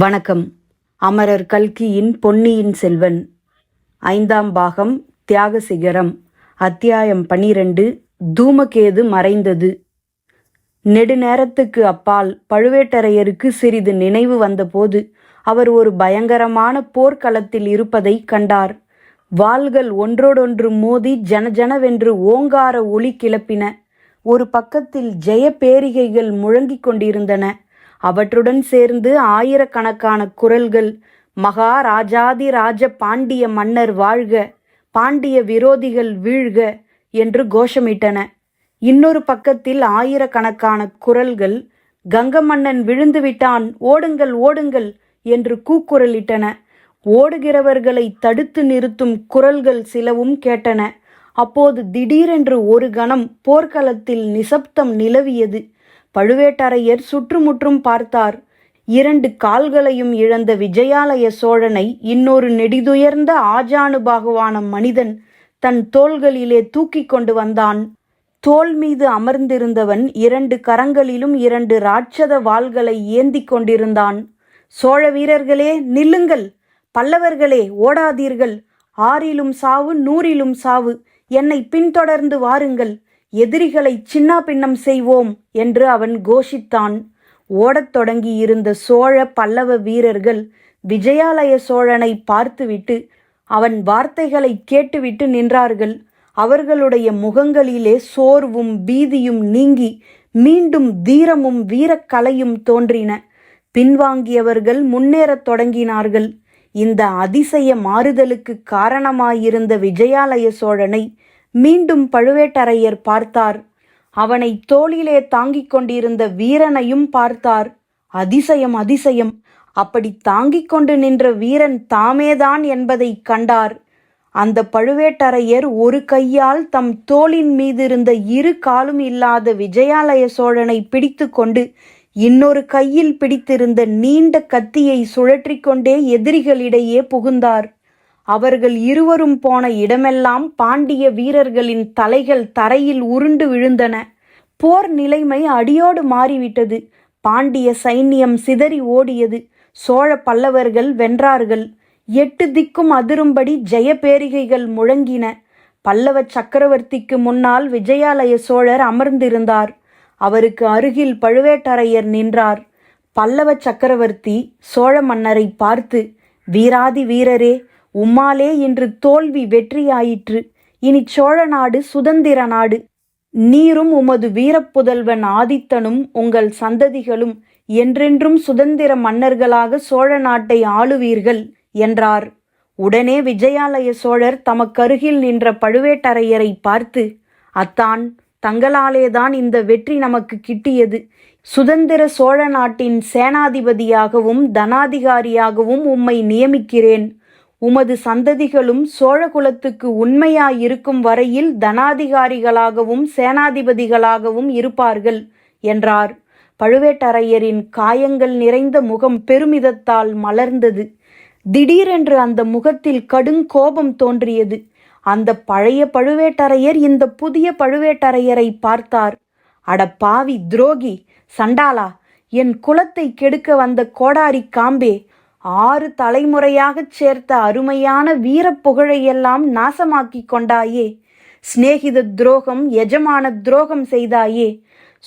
வணக்கம். அமரர் கல்கியின் பொன்னியின் செல்வன். ஐந்தாம் பாகம் தியாக சிகரம் அத்தியாயம் பனிரெண்டு தூமகேது மறைந்தது. நெடுநேரத்துக்கு அப்பால் பழுவேட்டரையருக்கு சிறிது நினைவு வந்தபோது அவர் ஒரு பயங்கரமான போர்க்களத்தில் இருப்பதை கண்டார். வாள்கள் ஒன்றோடொன்று மோதி ஜனஜனவென்று ஓங்கார ஒளி கிளப்பின. ஒரு பக்கத்தில் ஜெய பேரிகைகள் முழங்கிக் கொண்டிருந்தன. அவற்றுடன் சேர்ந்து ஆயிரக்கணக்கான குரல்கள் மகாராஜாதி ராஜ பாண்டிய மன்னர் வாழ்க பாண்டிய விரோதிகள் வீழ்க என்று கோஷமிட்டன. இன்னொரு பக்கத்தில் ஆயிரக்கணக்கான குரல்கள் கங்க மன்னன் விழுந்து விட்டான் ஓடுங்கள் ஓடுங்கள் என்று கூக்குரலிட்டன. ஓடுகிறவர்களை தடுத்து நிறுத்தும் குரல்கள் சிலவும் கேட்டன. அப்போது திடீரென்று ஒரு கணம் போர்க்களத்தில் நிசப்தம் நிலவியது. பழுவேட்டரையர் சுற்றுமுற்றும் பார்த்தார். இரண்டு கால்களையும் இழந்த விஜயாலய சோழனை இன்னொரு நெடிதுயர்ந்த ஆஜானுபாகுவான மனிதன் தன் தோள்களிலே தூக்கிக் கொண்டு வந்தான். தோல் மீது அமர்ந்திருந்தவன் இரண்டு கரங்களிலும் இரண்டு ராட்சத வாள்களை ஏந்திக் கொண்டிருந்தான். சோழ வீரர்களே நில்லுங்கள்! பல்லவர்களே ஓடாதீர்கள்! ஆறிலும் சாவு நூறிலும் சாவு! என்னை பின்தொடர்ந்து வாருங்கள்! எதிரிகளை சின்னா பின்னம் செய்வோம் என்று அவன் கோஷித்தான். ஓடத் தொடங்கியிருந்த சோழ பல்லவ வீரர்கள் விஜயாலய சோழனை பார்த்துவிட்டு அவன் வார்த்தைகளை கேட்டுவிட்டு நின்றார்கள். அவர்களுடைய முகங்களிலே சோர்வும் பீதியும் நீங்கி மீண்டும் தீரமும் வீரக்கலையும் தோன்றின. பின்வாங்கியவர்கள் முன்னேறத் தொடங்கினார்கள். இந்த அதிசய மாறுதலுக்கு காரணமாயிருந்த விஜயாலய சோழனை மீண்டும் பழுவேட்டரையர் பார்த்தார். அவனை தோளிலே தாங்கிக் கொண்டிருந்த வீரனையும் பார்த்தார். அதிசயம் அதிசயம். அப்படி தாங்கிக் கொண்டு நின்ற வீரன் தாமேதான் என்பதை கண்டார். அந்த பழுவேட்டரையர் ஒரு கையால் தம் தோளின் மீதிருந்த இரு காலும் இல்லாத விஜயாலய சோழனை பிடித்து கொண்டு இன்னொரு கையில் பிடித்திருந்த நீண்ட கத்தியை சுழற்றி கொண்டே எதிரிகளிடையே புகுந்தார். அவர்கள் இருவரும் போன இடமெல்லாம் பாண்டிய வீரர்களின் தலைகள் தரையில் உருண்டு விழுந்தன. போர் நிலைமை அடியோடு மாறிவிட்டது. பாண்டிய சைன்யம் சிதறி ஓடியது. சோழ பல்லவர்கள் வென்றார்கள். எட்டு திக்கும் அதிரும்படி ஜெயபேரிகைகள் முழங்கின. பல்லவ சக்கரவர்த்திக்கு முன்னால் விஜயாலய சோழர் அமர்ந்திருந்தார். அவருக்கு அருகில் பழுவேட்டரையர் நின்றார். பல்லவ சக்கரவர்த்தி சோழ மன்னரை பார்த்து வீராதி வீரரே உம்மாலே இன்று தோல்வி வெற்றியாயிற்று. இனி சோழ நாடு சுதந்திர நாடு. நீரும் உமது வீரப்புதல்வன் ஆதித்தனும் உங்கள் சந்ததிகளும் என்றென்றும் சுதந்திர மன்னர்களாக சோழ நாட்டை ஆளுவீர்கள் என்றார். உடனே விஜயாலய சோழர் தமக்கருகில் நின்ற பழுவேட்டரையரை பார்த்து அத்தான் தங்களாலேதான் இந்த வெற்றி நமக்கு கிட்டியது. சுதந்திர சோழ நாட்டின் சேனாதிபதியாகவும் தனாதிகாரியாகவும் உம்மை நியமிக்கிறேன். உமது சந்ததிகளும் சோழகுலத்துக்கு உண்மையாயிருக்கும் வரையில் தனாதிகாரிகளாகவும் சேனாதிபதிகளாகவும் இருப்பார்கள் என்றார். பழுவேட்டரையரின் காயங்கள் நிறைந்த முகம் பெருமிதத்தால் மலர்ந்தது. திடீரென்று அந்த முகத்தில் கடுங்கோபம் தோன்றியது. அந்த பழைய பழுவேட்டரையர் இந்த புதிய பழுவேட்டரையரை பார்த்தார். அட பாவி துரோகி சண்டாளா என் குலத்தை கெடுக்க வந்த கோடாரி காம்பே ஆறு தலைமுறையாகச் சேர்த்த அருமையான வீரப் புகழையெல்லாம் நாசமாக்கிக் கொண்டாயே. சிநேகித துரோகம் எஜமான துரோகம் செய்தாயே.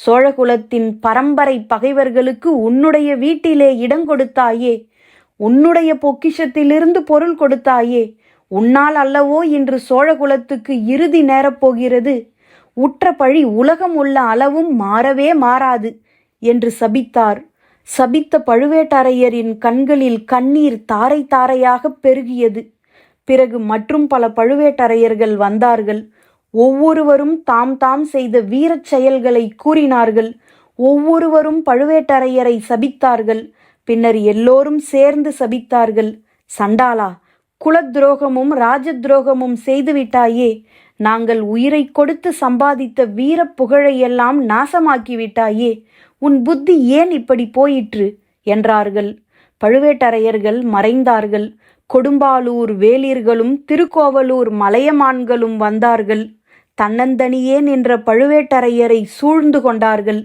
சோழகுலத்தின் பரம்பரை பகைவர்களுக்கு உன்னுடைய வீட்டிலே இடம் கொடுத்தாயே. உன்னுடைய பொக்கிஷத்திலிருந்து பொருள் கொடுத்தாயே. உன்னால் அல்லவோ இன்று சோழகுலத்துக்கு இறுதி நேரப்போகிறது உற்ற பழி உலகம் உள்ள அளவும் மாறவே மாறாது என்று சபித்தார். சபித்த பழுவேட்டரையரின் கண்களில் கண்ணீர் தாரை தாரையாக பெருகியது. பிறகு மற்றும் பல பழுவேட்டரையர்கள் வந்தார்கள். ஒவ்வொருவரும் தாம் தாம் செய்த வீரச் செயல்களை கூறினார்கள். ஒவ்வொருவரும் பழுவேட்டரையரை சபித்தார்கள். பின்னர் எல்லோரும் சேர்ந்து சபித்தார்கள். சண்டாலா குல துரோகமும் ராஜ துரோகமும் செய்துவிட்டாயே நாங்கள் உயிரை கொடுத்து சம்பாதித்த வீரப் புகழையெல்லாம் நாசமாக்கிவிட்டாயே உன் புத்தி ஏன் இப்படி போயிற்று? என்றார்கள். பழுவேட்டரையர்கள் மறைந்தார்கள். கொடும்பாலூர் வேலீர்களும் திருக்கோவலூர் மலையமான்களும் வந்தார்கள். தன்னந்தனியே நின்ற பழுவேட்டரையரை சூழ்ந்து கொண்டார்கள்.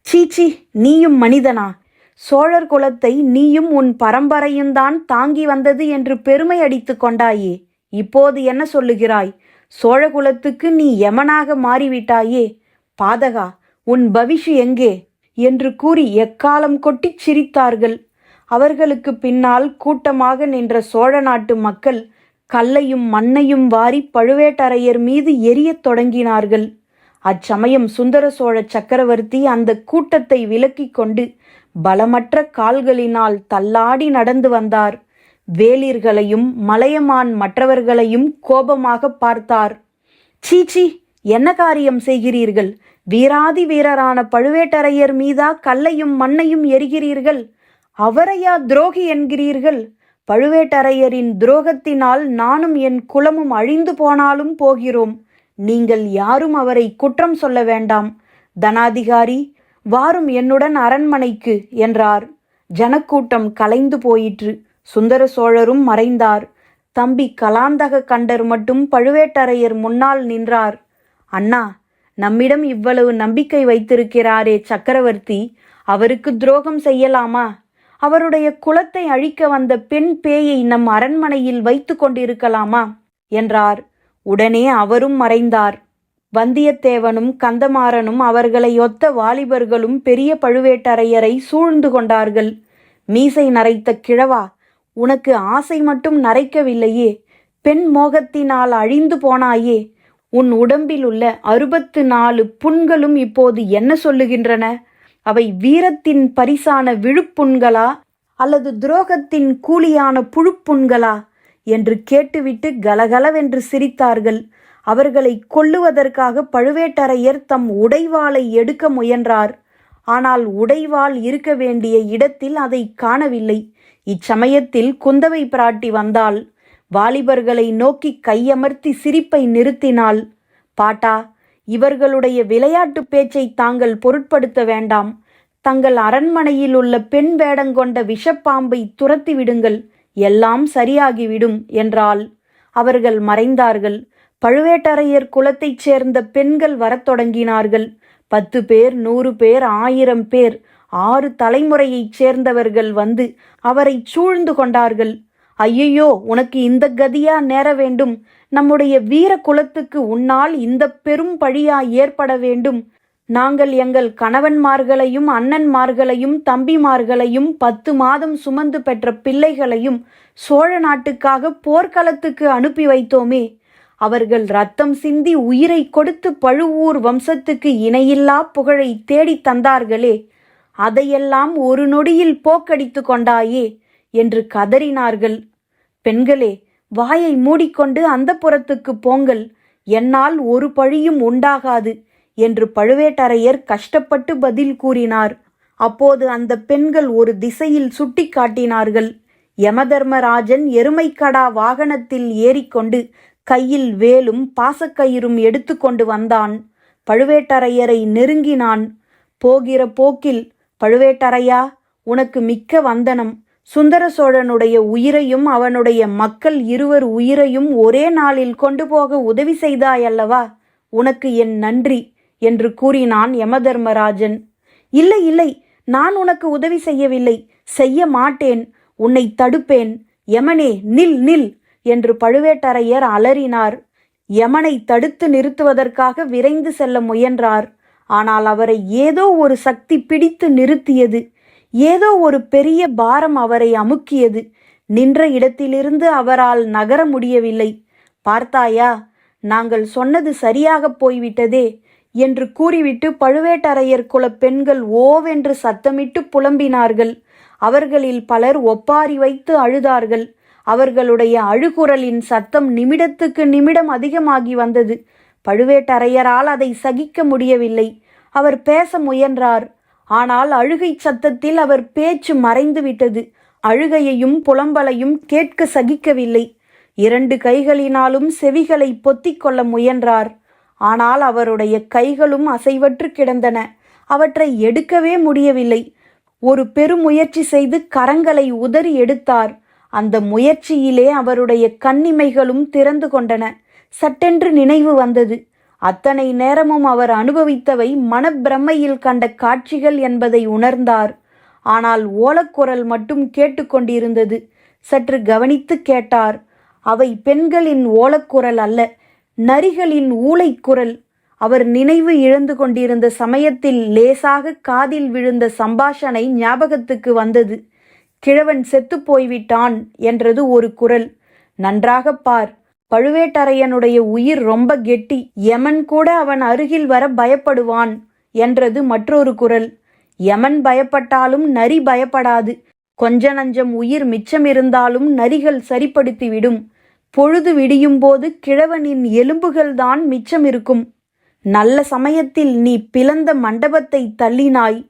சீச்சி நீயும் மனிதனா? சோழர் குலத்தை நீயும் உன் பரம்பரையும்தான் தாங்கி வந்தது என்று பெருமை அடித்துக் கொண்டாயே. இப்போது என்ன சொல்லுகிறாய்? சோழகுலத்துக்கு நீ யமனாக மாறிவிட்டாயே. பாதகா உன் பவிஷு எங்கே? என்று கூறி எக்காலம் கொட்டிச் சிரித்தார்கள். அவர்களுக்கு பின்னால் கூட்டமாக நின்ற சோழ நாட்டு மக்கள் கல்லையும் மண்ணையும் வாரி பழுவேட்டரையர் மீது எரியத் தொடங்கினார்கள். அச்சமயம் சுந்தர சோழ சக்கரவர்த்தி அந்த கூட்டத்தை விலக்கிக் கொண்டு பலமற்ற கால்களினால் தள்ளாடி நடந்து வந்தார். வேலிர்களையும் மலையமான் மற்றவர்களையும் கோபமாக பார்த்தார். சீச்சி என்ன காரியம் செய்கிறீர்கள்? வீராதி வீரரான பழுவேட்டரையர் மீதா கல்லையும் மண்ணையும் எரிகிறீர்கள். அவரையா துரோகி என்கிறீர்கள்? பழுவேட்டரையரின் துரோகத்தினால் நானும் என் குலமும் அழிந்து போனாலும் போகிறோம். நீங்கள் யாரும் அவரை குற்றம் சொல்ல வேண்டாம். தனாதிகாரி வாரும் என்னுடன் அரண்மனைக்கு என்றார். ஜனக்கூட்டம் கலைந்து போயிற்று. சுந்தர சோழரும் மறைந்தார். தம்பி கலாந்தக கண்டர் மட்டும் பழுவேட்டரையர் முன்னால் நின்றார். அண்ணா நம்மிடம் இவ்வளவு நம்பிக்கை வைத்திருக்கிறாரே சக்கரவர்த்தி அவருக்கு துரோகம் செய்யலாமா? அவருடைய குலத்தை அழிக்க வந்த பெண் பேயை நம் அரண்மனையில் வைத்து கொண்டிருக்கலாமா? என்றார். உடனே அவரும் மறைந்தார். வந்தியத்தேவனும் கந்தமாறனும் அவர்களை ஒத்த வாலிபர்களும் பெரிய பழுவேட்டரையரை சூழ்ந்து கொண்டார்கள். மீசை நரைத்த கிழவா உனக்கு ஆசை மட்டும் நரைக்கவில்லையே பெண் மோகத்தினால் அழிந்து போனாயே உன் உடம்பில் உள்ள அறுபத்து நாலு புண்களும் இப்போது என்ன சொல்லுகின்றன? அவை வீரத்தின் பரிசான விழுப்புண்களா அல்லது துரோகத்தின் கூலியான புழுப்புண்களா? என்று கேட்டுவிட்டு கலகலவென்று சிரித்தார்கள். அவர்களை கொல்லுவதற்காக பழுவேட்டரையர் தம் உடைவாளை எடுக்க முயன்றார். ஆனால் உடைவாள் இருக்க வேண்டிய இடத்தில் அதை காணவில்லை. இச்சமயத்தில் குந்தவை பிராட்டி வந்தாள். வாலிபர்களை நோக்கி கையமர்த்தி சிரிப்பை நிறுத்தினாள். பாட்டா இவர்களுடைய விளையாட்டு பேச்சை தாங்கள் பொருட்படுத்த வேண்டாம். தங்கள் அரண்மனையில் உள்ள பெண் வேடங்கொண்ட விஷப்பாம்பை துரத்தி விடுங்கள். எல்லாம் சரியாகிவிடும் என்றாள். அவர்கள் மறைந்தார்கள். பழுவேட்டரையர் குலத்தைச் சேர்ந்த பெண்கள் வரத் தொடங்கினார்கள். பத்து பேர் நூறு பேர் ஆயிரம் பேர் ஆறு தலைமுறையைச் சேர்ந்தவர்கள் வந்து அவரை சூழ்ந்து கொண்டார்கள். ஐயையோ உனக்கு இந்த கதியா நேர வேண்டும். நம்முடைய வீர குலத்துக்கு உன்னால் இந்த பெரும் பழியா ஏற்பட வேண்டும். நாங்கள் எங்கள் கணவன்மார்களையும் அண்ணன்மார்களையும் தம்பிமார்களையும் பத்து மாதம் சுமந்து பெற்ற பிள்ளைகளையும் சோழ நாட்டுக்காக போர்க்களத்துக்கு அனுப்பி வைத்தோமே. அவர்கள் ரத்தம் சிந்தி உயிரை கொடுத்து பழுவூர் வம்சத்துக்கு இணையில்லா புகழை தேடித் தந்தார்களே. அதையெல்லாம் ஒரு நொடியில் போக்கடித்து கொண்டாயே. என்று கதறினார்கள். பெண்களே வாயை மூடிக்கொண்டு அந்த புறத்துக்கு போங்கள். என்னால் ஒரு பழியும் உண்டாகாது என்று பழுவேட்டரையர் கஷ்டப்பட்டு பதில் கூறினார். அப்போது அந்த பெண்கள் ஒரு திசையில் சுட்டி காட்டினார்கள். யமதர்மராஜன் எருமைக்கடா வாகனத்தில் ஏறிக்கொண்டு கையில் வேலும் பாசக்கயிறும் எடுத்துக்கொண்டு வந்தான். பழுவேட்டரையரை நெருங்கினான். போகிற போக்கில் பழுவேட்டரையா உனக்கு மிக்க வந்தனம். சுந்தர சோழனுடைய உயிரையும் அவனுடைய மக்கள் இருவர் உயிரையும் ஒரே நாளில் கொண்டு போக உதவி செய்தாயல்லவா உனக்கு என் நன்றி என்று கூறினான் யமதர்மராஜன். இல்லை இல்லை நான் உனக்கு உதவி செய்யவில்லை. செய்ய மாட்டேன். உன்னை தடுப்பேன். யமனே நில் நில் என்று பழுவேட்டரையர் அலறினார். யமனை தடுத்து நிறுத்துவதற்காக விரைந்து செல்ல முயன்றார். ஆனால் அவரை ஏதோ ஒரு சக்தி பிடித்து நிறுத்தியது. ஏதோ ஒரு பெரிய பாரம் அவரை அமுக்கியது. நின்ற இடத்திலிருந்து அவரால் நகர முடியவில்லை. பார்த்தாயா நாங்கள் சொன்னது சரியாகப் போய்விட்டதே என்று கூறிவிட்டு பழுவேட்டரையர் குல பெண்கள் ஓவென்று சத்தமிட்டு புலம்பினார்கள். அவர்களில் பலர் ஒப்பாரி வைத்து அழுதார்கள். அவர்களுடைய அழுகுரலின் சத்தம் நிமிடத்துக்கு நிமிடம் அதிகமாகி வந்தது. பழுவேட்டரையரால் அதை சகிக்க முடியவில்லை. அவர் பேச முயன்றார். ஆனால் அழுகை சத்தத்தில் அவர் பேச்சு மறைந்து விட்டது அழுகையையும் புலம்பலையும் கேட்க சகிக்கவில்லை. இரண்டு கைகளினாலும் செவிகளை பொத்திக் கொள்ள முயன்றார். ஆனால் அவருடைய கைகளும் அசைவற்று கிடந்தன. அவற்றை எடுக்கவே முடியவில்லை. ஒரு பெருமுயற்சி செய்து கரங்களை உதறி எடுத்தார். அந்த முயற்சியிலே அவருடைய கண்ணிமைகளும் திறந்து கொண்டன. சட்டென்று நினைவு வந்தது. அத்தனை நேரமும் அவர் அனுபவித்தவை மனப்பிரமையில் கண்ட காட்சிகள் என்பதை உணர்ந்தார். ஆனால் ஓலக்குரல் மட்டும் கேட்டுக்கொண்டிருந்தது சற்று கவனித்து கேட்டார். அவை பெண்களின் ஓலக்குரல் அல்ல நரிகளின் ஊளைக்குரல். அவர் நினைவு இழந்து கொண்டிருந்த சமயத்தில் லேசாக காதில் விழுந்த சம்பாஷனை ஞாபகத்துக்கு வந்தது. கிழவன் செத்துப்போய்விட்டான் என்றது ஒரு குரல். நன்றாகப் பார் பழுவேட்டரையனுடைய உயிர் ரொம்ப கெட்டி யமன் கூட அவன் அருகில் வர பயப்படுவான் என்றது மற்றொரு குரல். யமன் பயப்பட்டாலும் நரி பயப்படாது. கொஞ்ச நஞ்சம் உயிர் மிச்சமிருந்தாலும் நரிகள் சரிப்படுத்திவிடும். பொழுது விடியும் போது கிழவனின் எலும்புகள்தான் மிச்சமிருக்கும் நல்ல சமயத்தில் நீ பிளந்த மண்டபத்தை தள்ளினாய்.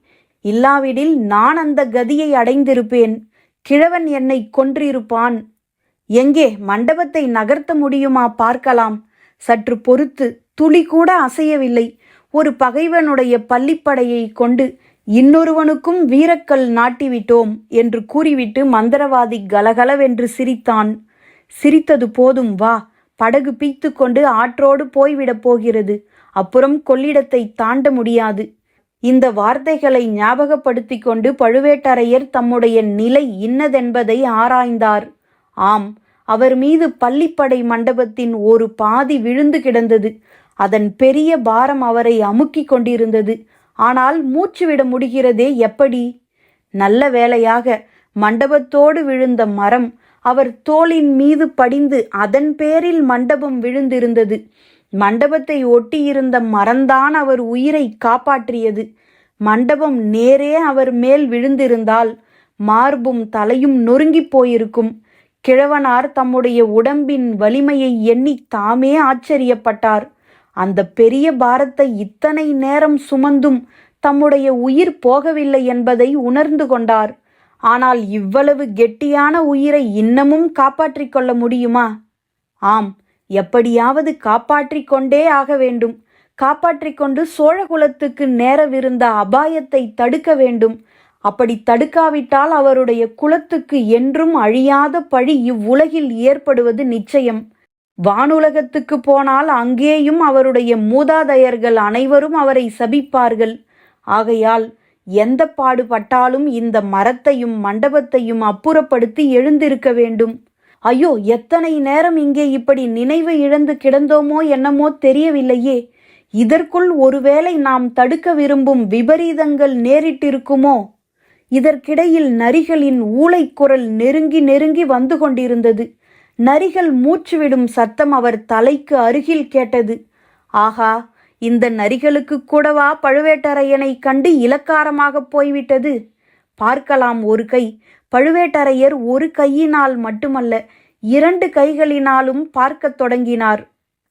இல்லாவிடில் நான் அந்த கதியை அடைந்திருப்பேன். கிழவன் என்னை கொன்றிருப்பான். எங்கே மண்டபத்தை நகர்த்த முடியுமா பார்க்கலாம். சற்று பொறுத்து துளி கூட அசையவில்லை. ஒரு பகைவனுடைய பள்ளிப்படையை கொண்டு இன்னொருவனுக்கும் வீரக்கல் நாட்டிவிட்டோம் என்று கூறிவிட்டு மந்திரவாதி கலகலவென்று சிரித்தான். சிரித்தது போதும் வா படகு பீத்து கொண்டு ஆற்றோடு போய்விடப் போகிறது. அப்புறம் கொள்ளிடத்தை தாண்ட முடியாது இந்த வார்த்தைகளை ஞாபகப்படுத்திக் கொண்டு பழுவேட்டரையர் தம்முடைய நிலை இன்னதென்பதை ஆராய்ந்தார். ஆம் அவர் மீது பள்ளிப்படை மண்டபத்தின் ஒரு பாதி விழுந்து கிடந்தது. அதன் பெரிய பாரம் அவரை அமுக்கிக் கொண்டிருந்தது. ஆனால் மூச்சு விட முடிகிறதே எப்படி? நல்ல வேளையாக மண்டபத்தோடு விழுந்த மரம் அவர் தோளின் மீது படிந்து அதன் பேரில் மண்டபம் விழுந்திருந்தது. மண்டபத்தை ஒட்டியிருந்த மரந்தான் அவர் உயிரை காப்பாற்றியது. மண்டபம் நேரே அவர் மேல் விழுந்திருந்தால் மார்பும் தலையும் நொறுங்கிப் போயிருக்கும். கிழவனார் தம்முடைய உடம்பின் வலிமையை எண்ணி தாமே ஆச்சரியப்பட்டார். அந்த பெரிய பாரத்தை இத்தனை நேரம் சுமந்தும் தம்முடைய உயிர் போகவில்லை என்பதை உணர்ந்து கொண்டார். ஆனால் இவ்வளவு கெட்டியான உயிரை இன்னமும் காப்பாற்றிக் கொள்ள முடியுமா? ஆம் எப்படியாவது காப்பாற்றிக் கொண்டே ஆக வேண்டும். காப்பாற்றிக் கொண்டு சோழகுலத்துக்கு நேரவிருந்த அபாயத்தை தடுக்க வேண்டும். அப்படி தடுக்காவிட்டால் அவருடைய குலத்துக்கு என்றும் அழியாத பழி இவ்வுலகில் ஏற்படுவது நிச்சயம். வானுலகத்துக்கு போனால் அங்கேயும் அவருடைய மூதாதையர்கள் அனைவரும் அவரை சபிப்பார்கள். ஆகையால் எந்த பாடுபட்டாலும் இந்த மரத்தையும் மண்டபத்தையும் அப்புறப்படுத்தி எழுந்திருக்க வேண்டும். ஐயோ எத்தனை நேரம் இங்கே இப்படி நினைவு இழந்து கிடந்தோமோ என்னமோ தெரியவில்லையே. இதற்குள் ஒருவேளை நாம் தடுக்க விரும்பும் விபரீதங்கள் நேரிட்டிருக்குமோ? இதற்கிடையில் நரிகளின் ஊளைக்குரல் நெருங்கி நெருங்கி வந்து கொண்டிருந்தது. நரிகள் மூச்சுவிடும் சத்தம் அவர் தலைக்கு அருகில் கேட்டது. ஆகா இந்த நரிகளுக்கு கூடவா பழுவேட்டரையனை கண்டு இலக்காரமாக போய்விட்டது? பார்க்கலாம் ஒரு கை. பழுவேட்டரையர் ஒரு கையினால் மட்டுமல்ல இரண்டு கைகளினாலும் பார்க்கத் தொடங்கினார்.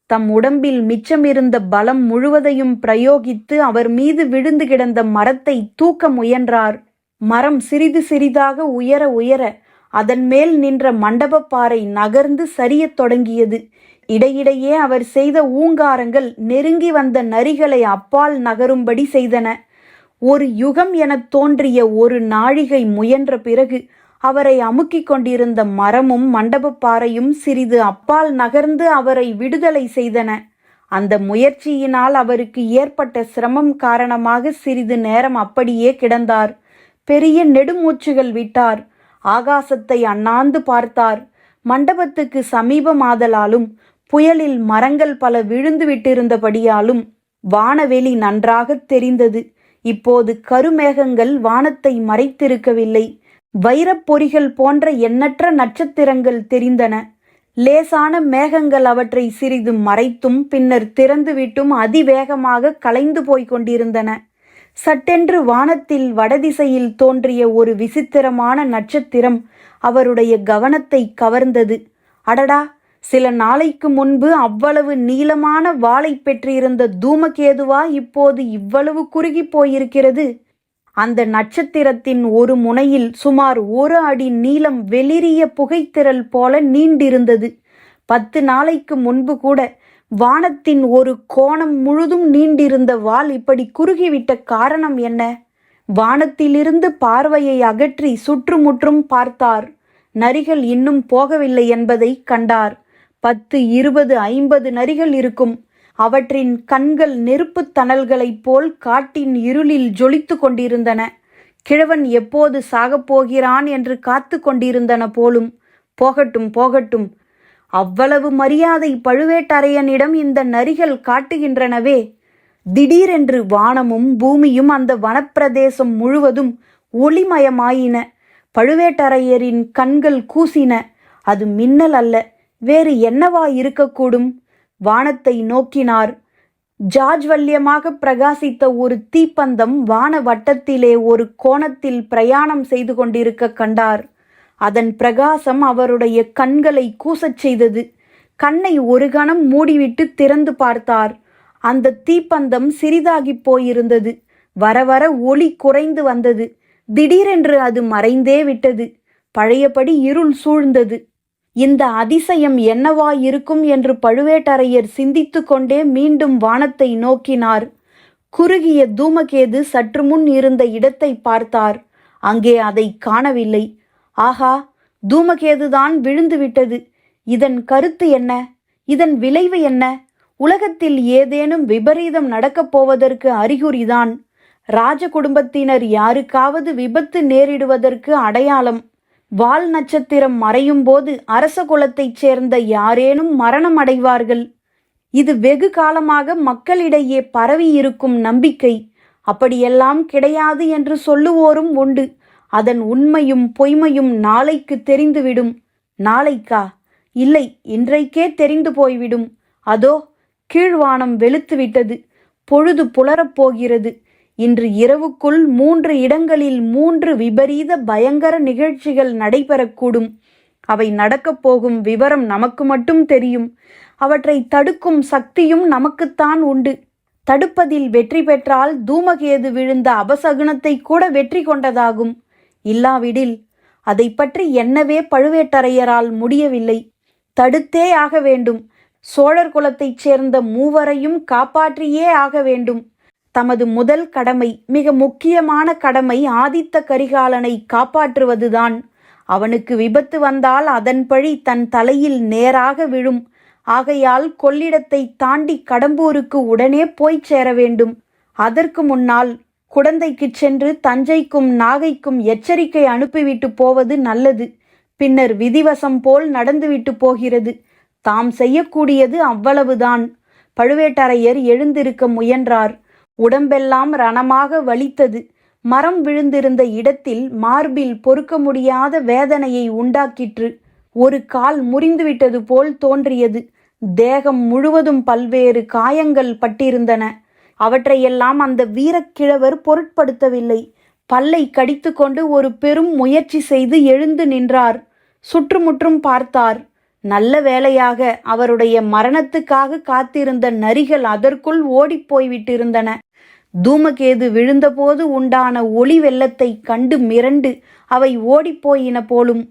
தம் உடம்பில் மிச்சமிருந்த பலம் முழுவதையும் பிரயோகித்து அவர் மீது விழுந்து கிடந்த மரத்தை தூக்க முயன்றார். மரம் சிறிது சிறிதாக உயர உயர அதன் மேல் நின்ற மண்டபப்பாறை நகர்ந்து சரியத் தொடங்கியது. இடையிடையே அவர் செய்த ஊங்காரங்கள் நெருங்கி வந்த நரிகளை அப்பால் நகரும்படி செய்தன. ஒரு யுகம் எனத் தோன்றிய ஒரு நாழிகை முயன்ற பிறகு அவரை அமுக்கிக் கொண்டிருந்த மரமும் மண்டபப்பாறையும் சிறிது அப்பால் நகர்ந்து அவரை விடுதலை செய்தன. அந்த முயற்சியினால் அவருக்கு ஏற்பட்ட சிரமம் காரணமாக சிறிது நேரம் அப்படியே கிடந்தார். பெரிய நெடுமூச்சுகள் விட்டார். ஆகாசத்தை அண்ணாந்து பார்த்தார். மண்டபத்துக்கு சமீபமாதலாலும் புயலில் மரங்கள் பல விழுந்து விட்டிருந்தபடியாலும் வானவெளி நன்றாகத் தெரிந்தது. இப்போது கருமேகங்கள் வானத்தை மறைத்திருக்கவில்லை. வைரப் பொறிகள் போன்ற எண்ணற்ற நட்சத்திரங்கள் தெரிந்தன. லேசான மேகங்கள் அவற்றை சிறிது மறைத்தும் பின்னர் திறந்துவிட்டும் அதிவேகமாக கலைந்து போய்க் கொண்டிருந்தன. சட்டென்று வானத்தில் வடதிசையில் தோன்றிய ஒரு விசித்திரமான நட்சத்திரம் அவருடைய கவனத்தை கவர்ந்தது. அடடா! சில நாளைக்கு முன்பு அவ்வளவு நீளமான வாளை பெற்றிருந்த தூமகேதுவா இப்போது இவ்வளவு குறுகி போயிருக்கிறது? அந்த நட்சத்திரத்தின் ஒரு முனையில் சுமார் ஒரு அடி நீளம் வெளிரிய புகைத்திரல் போல நீண்டிருந்தது. பத்து நாளைக்கு முன்பு கூட வானத்தின் ஒரு கோணம் முழுதும் நீண்டிருந்த வால் இப்படி குறுகிவிட்ட காரணம் என்ன? வானத்திலிருந்து பார்வையை அகற்றி சுற்றுமுற்றும் பார்த்தார். நரிகள் இன்னும் போகவில்லை என்பதை கண்டார். பத்து இருபது ஐம்பது நரிகள் இருக்கும். அவற்றின் கண்கள் நெருப்புத் தணல்களைப் போல் காட்டின் இருளில் ஜொலித்து கொண்டிருந்தன. கிழவன் எப்போது சாகப் போகிறான் என்று காத்து கொண்டிருந்தன போலும். போகட்டும் போகட்டும் அவ்வளவு மரியாதை பழுவேட்டரையனிடம் இந்த நரிகள் காட்டுகின்றனவே. திடீரென்று வானமும் பூமியும் அந்த வனப்பிரதேசம் முழுவதும் ஒளிமயமாயின. பழுவேட்டரையரின் கண்கள் கூசின. அது மின்னல் அல்ல வேறு என்னவா இருக்கக்கூடும் வானத்தை நோக்கினார். ஜாஜ்வல்யமாக பிரகாசித்த ஒரு தீப்பந்தம் வான வட்டத்திலே ஒரு கோணத்தில் பிரயாணம் செய்து கொண்டிருக்க கண்டார். அதன் பிரகாசம் அவருடைய கண்களை கூசச் செய்தது. கண்ணை ஒரு கணம் மூடிவிட்டு திறந்து பார்த்தார். அந்த தீப்பந்தம் சிறிதாகிப் போயிருந்தது. வர வர ஒளி குறைந்து வந்தது. திடீரென்று அது மறைந்தே விட்டது. பழையபடி இருள் சூழ்ந்தது. இந்த அதிசயம் என்னவாயிருக்கும் என்று பழுவேட்டரையர் சிந்தித்து கொண்டே மீண்டும் வானத்தை நோக்கினார். குறுகிய தூமகேது சற்று முன் இருந்த இடத்தை பார்த்தார். அங்கே அதை காணவில்லை. ஆஹா தூமகேதுதான் விழுந்து விட்டது இதன் கருத்து என்ன? இதன் விளைவு என்ன? உலகத்தில் ஏதேனும் விபரீதம் நடக்கப் போவதற்கு அறிகுறிதான் ராஜ குடும்பத்தினர் யாருக்காவது விபத்து நேரிடுவதற்கு அடையாளம். வால் நட்சத்திரம் மறையும் போது அரச குலத்தைச் சேர்ந்த யாரேனும் மரணம் அடைவார்கள். இது வெகு காலமாக மக்களிடையே பரவியிருக்கும் நம்பிக்கை. அப்படியெல்லாம் கிடையாது என்று சொல்லுவோரும் உண்டு. அதன் உண்மையும் பொய்மையும் நாளைக்கு தெரிந்துவிடும். நாளைக்கா? இல்லை இன்றைக்கே தெரிந்து போய்விடும். அதோ கீழ்வானம் வெளுத்துவிட்டது. பொழுது புலரப் போகிறது. இன்று இரவுக்குள் மூன்று இடங்களில் மூன்று விபரீத பயங்கர நிகழ்ச்சிகள் நடைபெறக்கூடும். அவை நடக்கப் போகும் விவரம் நமக்கு மட்டும் தெரியும். அவற்றை தடுக்கும் சக்தியும் நமக்குத்தான் உண்டு. தடுப்பதில் வெற்றி பெற்றால் தூமகேது விழுந்த அபசகுனத்தை கூட வெற்றி கொண்டதாகும். இல்லாவிடில் அதை பற்றி என்னவே பழுவேட்டரையரால் முடியவில்லை. தடுத்தே ஆக வேண்டும். சோழர் குலத்தைச் சேர்ந்த மூவரையும் காப்பாற்றியே ஆக வேண்டும். தமது முதல் கடமை மிக முக்கியமான கடமை ஆதித்த கரிகாலனை காப்பாற்றுவதுதான். அவனுக்கு விபத்து வந்தால் அதன் பழி தன் தலையில் நேராக விழும். ஆகையால் கொள்ளிடத்தை தாண்டி கடம்பூருக்கு உடனே போய்ச் சேர வேண்டும். அதற்கு முன்னால் குடந்தைக்குச் சென்று தஞ்சைக்கும் நாகைக்கும் எச்சரிக்கை அனுப்பிவிட்டு போவது நல்லது. பின்னர் விதிவசம் போல் நடந்துவிட்டு போகிறது. தாம் செய்யக்கூடியது அவ்வளவுதான். பழுவேட்டரையர் எழுந்திருக்க முயன்றார். உடம்பெல்லாம் ரணமாக வலித்தது. மரம் விழுந்திருந்த இடத்தில் மார்பில் பொறுக்க முடியாத வேதனையை உண்டாக்கிற்று. ஒரு கால் முறிந்துவிட்டது போல் தோன்றியது. தேகம் முழுவதும் பல்வேறு காயங்கள் பட்டிருந்தன. அவற்றையெல்லாம் அந்த வீரக்கிழவர் பொருட்படுத்தவில்லை. பல்லை கடித்துக்கொண்டு ஒரு பெரும் முயற்சி செய்து எழுந்து நின்றார். சுற்றுமுற்றும் பார்த்தார். நல்ல வேளையாக அவருடைய மரணத்துக்காக காத்திருந்த நரிகள் அதற்குள் ஓடிப்போய்விட்டிருந்தன தூமகேது விழுந்தபோது உண்டான ஒளி வெள்ளத்தை கண்டு மிரண்டு அவை ஓடிப்போயின போலும்.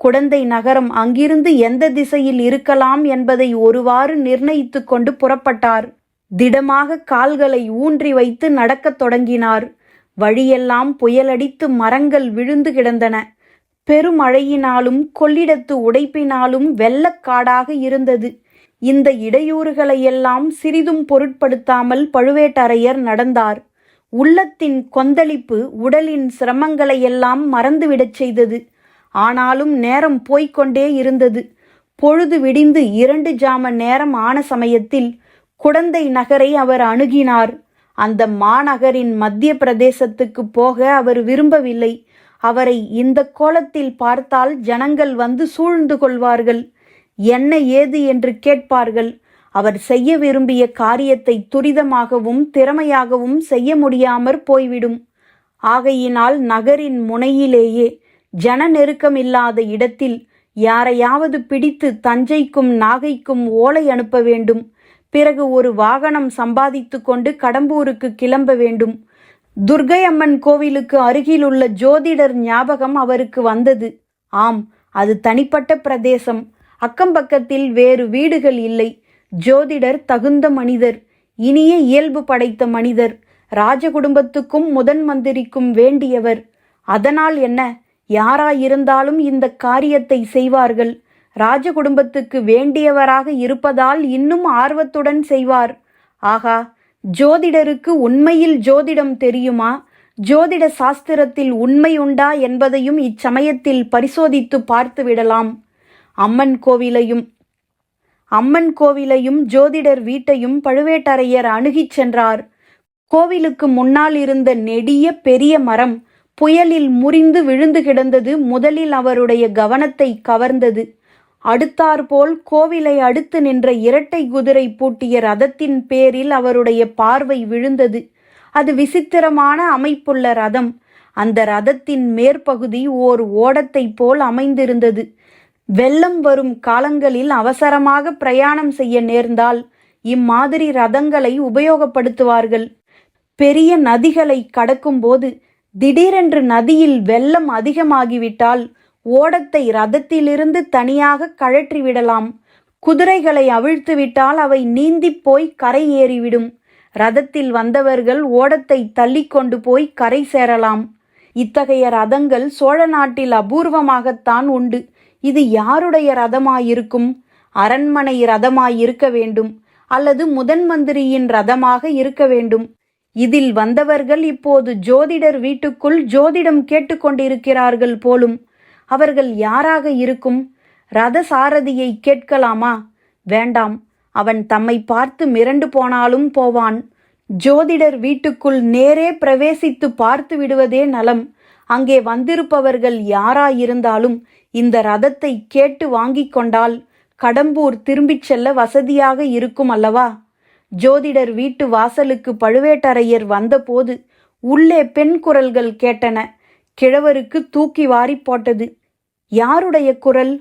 குடந்தை நகரம் அங்கிருந்து எந்த திசையில் இருக்கலாம் என்பதை ஒருவாறு நிர்ணயித்து கொண்டு புறப்பட்டார். திடமாக கால்களை ஊன்றி வைத்து நடக்கத் தொடங்கினார். வழியெல்லாம் புயலடித்து மரங்கள் விழுந்து கிடந்தன. பெருமழையினாலும் கொள்ளிடத்து உடைப்பினாலும் வெள்ளக்காடாக இருந்தது. இந்த இடையூறுகளையெல்லாம் சிறிதும் பொருட்படுத்தாமல் பழுவேட்டரையர் நடந்தார். உள்ளத்தின் கொந்தளிப்பு உடலின் சிரமங்களையெல்லாம் மறந்துவிடச் செய்தது. ஆனாலும் நேரம் போய்க்கொண்டே இருந்தது. பொழுது விடிந்து இரண்டு ஜாம நேரம் ஆன சமயத்தில் குடந்தை நகரை அவர் அணுகினார். அந்த மாநகரின் மத்திய பிரதேசத்துக்கு போக அவர் விரும்பவில்லை. அவரை இந்த கோலத்தில் பார்த்தால் ஜனங்கள் வந்து சூழ்ந்து கொள்வார்கள். என்ன ஏது என்று கேட்பார்கள். அவர் செய்ய விரும்பிய காரியத்தை துரிதமாகவும் திறமையாகவும் செய்ய முடியாமற் போய்விடும். ஆகையினால் நகரின் முனையிலேயே ஜன நெருக்கமில்லாத இடத்தில் யாரையாவது பிடித்து தஞ்சைக்கும் நாகைக்கும் ஓலை அனுப்ப வேண்டும். பிறகு ஒரு வாகனம் சம்பாதித்து கொண்டு கடம்பூருக்கு கிளம்ப வேண்டும். துர்கை அம்மன் கோவிலுக்கு அருகிலுள்ள ஜோதிடர் ஞாபகம் அவருக்கு வந்தது. ஆம் அது தனிப்பட்ட பிரதேசம். அக்கம்பக்கத்தில் வேறு வீடுகள் இல்லை. ஜோதிடர் தகுந்த மனிதர். இனிய இயல்பு படைத்த மனிதர். ராஜகுடும்பத்துக்கும் முதன் மந்திரிக்கும் வேண்டியவர். அதனால் என்ன? யாராயிருந்தாலும் இந்த காரியத்தை செய்வார்கள். ராஜ குடும்பத்துக்கு வேண்டியவராக இருப்பதால் இன்னும் ஆர்வத்துடன் செய்வார். ஆகா ஜோதிடருக்கு உண்மையில் ஜோதிடம் தெரியுமா? ஜோதிட சாஸ்திரத்தில் உண்மை உண்டா என்பதையும் இச்சமயத்தில் பரிசோதித்து பார்த்து விடலாம். அம்மன் கோவிலையும் அம்மன் கோவிலையும் ஜோதிடர் வீட்டையும் பழுவேட்டரையர் அணுகிச் சென்றார். கோவிலுக்கு முன்னால் இருந்த நெடிய பெரிய மரம் புயலில் முறிந்து விழுந்து கிடந்தது முதலில் அவருடைய கவனத்தை கவர்ந்தது. அடுத்தாற்போல் கோவிலை அடுத்து நின்ற இரட்டை குதிரை பூட்டிய ரதத்தின் பேரில் அவருடைய பார்வை விழுந்தது. அது விசித்திரமான அமைப்புள்ள ரதம். அந்த ரதத்தின் மேற்பகுதி ஓர் ஓடத்தைப் போல் அமைந்திருந்தது. வெள்ளம் வரும் காலங்களில் அவசரமாக பிரயாணம் செய்ய நேர்ந்தால் இம்மாதிரி ரதங்களை உபயோகப்படுத்துவார்கள். பெரிய நதிகளை கடக்கும்போது திடீரென்று நதியில் வெள்ளம் அதிகமாகிவிட்டால் ஓடத்தை ரதத்திலிருந்து தனியாக கழற்றிவிடலாம் குதிரைகளை அவிழ்த்துவிட்டால் அவை நீந்திப் போய் கரை ஏறிவிடும். ரதத்தில் வந்தவர்கள் ஓடத்தை தள்ளி கொண்டு போய் கரை சேரலாம். இத்தகைய ரதங்கள் சோழ நாட்டில் அபூர்வமாகத்தான் உண்டு. இது யாருடைய ரதமாயிருக்கும்? அரண்மனை ரதமாயிருக்க வேண்டும். அல்லது முதன் மந்திரியின் ரதமாக இருக்க வேண்டும். இதில் வந்தவர்கள் இப்போது ஜோதிடர் வீட்டுக்குள் ஜோதிடம் கேட்டுக்கொண்டிருக்கிறார்கள் போலும். அவர்கள் யாராக இருக்கும்? ரத சாரதியை கேட்கலாமா? வேண்டாம். அவன் தம்மை பார்த்து மிரண்டு போனாலும் போவான். ஜோதிடர் வீட்டுக்குள் நேரே பிரவேசித்து பார்த்து விடுவதே நலம். அங்கே வந்திருப்பவர்கள் யாராயிருந்தாலும் இந்த ரதத்தை கேட்டு வாங்கிக் கொண்டால் கடம்பூர் திரும்பிச் செல்ல வசதியாக இருக்கும் அல்லவா? ஜோதிடர் வீட்டு வாசலுக்கு பழுவேட்டரையர் வந்தபோது உள்ளே பெண் குரல்கள் கேட்டன. கிழவருக்கு தூக்கி வாரி போட்டது. யாருடைய குரல்?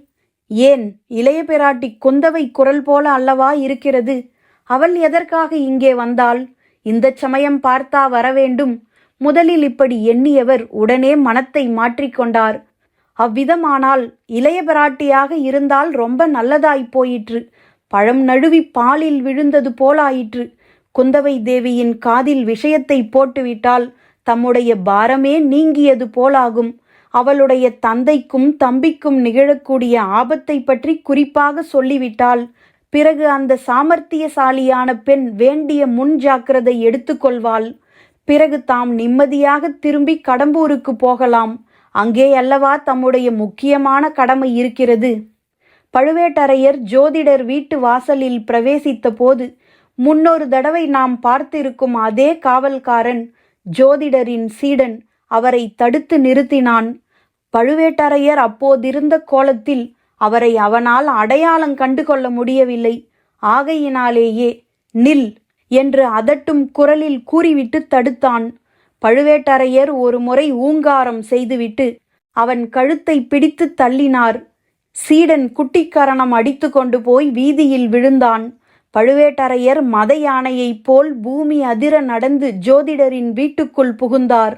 ஏன் இளைய பிராட்டி குந்தவை குரல் போல அல்லவா இருக்கிறது? அவள் எதற்காக இங்கே வந்தாள்? இந்த சமயம் பார்த்தா வரவேண்டும். முதலில் இப்படி எண்ணியவர் உடனே மனத்தை மாற்றிக்கொண்டார் அவ்விதமானால் இளைய பிராட்டியாக இருந்தால் ரொம்ப நல்லதாய் போயிற்று. பழம் நழுவி பாலில் விழுந்தது போலாயிற்று. குந்தவை தேவியின் காதில் விஷயத்தை போட்டுவிட்டால் தம்முடைய பாரமே நீங்கியது போலாகும். அவளுடைய தந்தைக்கும் தம்பிக்கும் நிகழக்கூடிய ஆபத்தை பற்றி குறிப்பாக சொல்லிவிட்டால் பிறகு அந்த சாமர்த்தியசாலியான பெண் வேண்டிய முன் ஜாக்கிரதை எடுத்துக்கொள்வாள் பிறகு தாம் நிம்மதியாக திரும்பி கடம்பூருக்கு போகலாம். அங்கே அல்லவா தம்முடைய முக்கியமான கடமை இருக்கிறது. பழுவேட்டரையர் ஜோதிடர் வீட்டு வாசலில் பிரவேசித்த போது முன்னொரு தடவை நாம் பார்த்திருக்கும் அதே காவல்காரன் ஜோதிடரின் சீடன் அவரை தடுத்து நிறுத்தினான். பழுவேட்டரையர் அப்போதிருந்த கோலத்தில் அவரை அவனால் அடையாளம் கண்டு கொள்ள முடியவில்லை. ஆகையினாலேயே நில் என்று அதட்டும் குரலில் கூறிவிட்டு தடுத்தான். பழுவேட்டரையர் ஒரு முறை ஊங்காரம் செய்துவிட்டு அவன் கழுத்தை பிடித்து தள்ளினார். சீடன் குட்டிக்கரணம் அடித்து கொண்டு போய் வீதியில் விழுந்தான். பழுவேட்டரையர் மத யானையைப் போல் பூமி அதிர நடந்து ஜோதிடரின் வீட்டுக்குள் புகுந்தார்.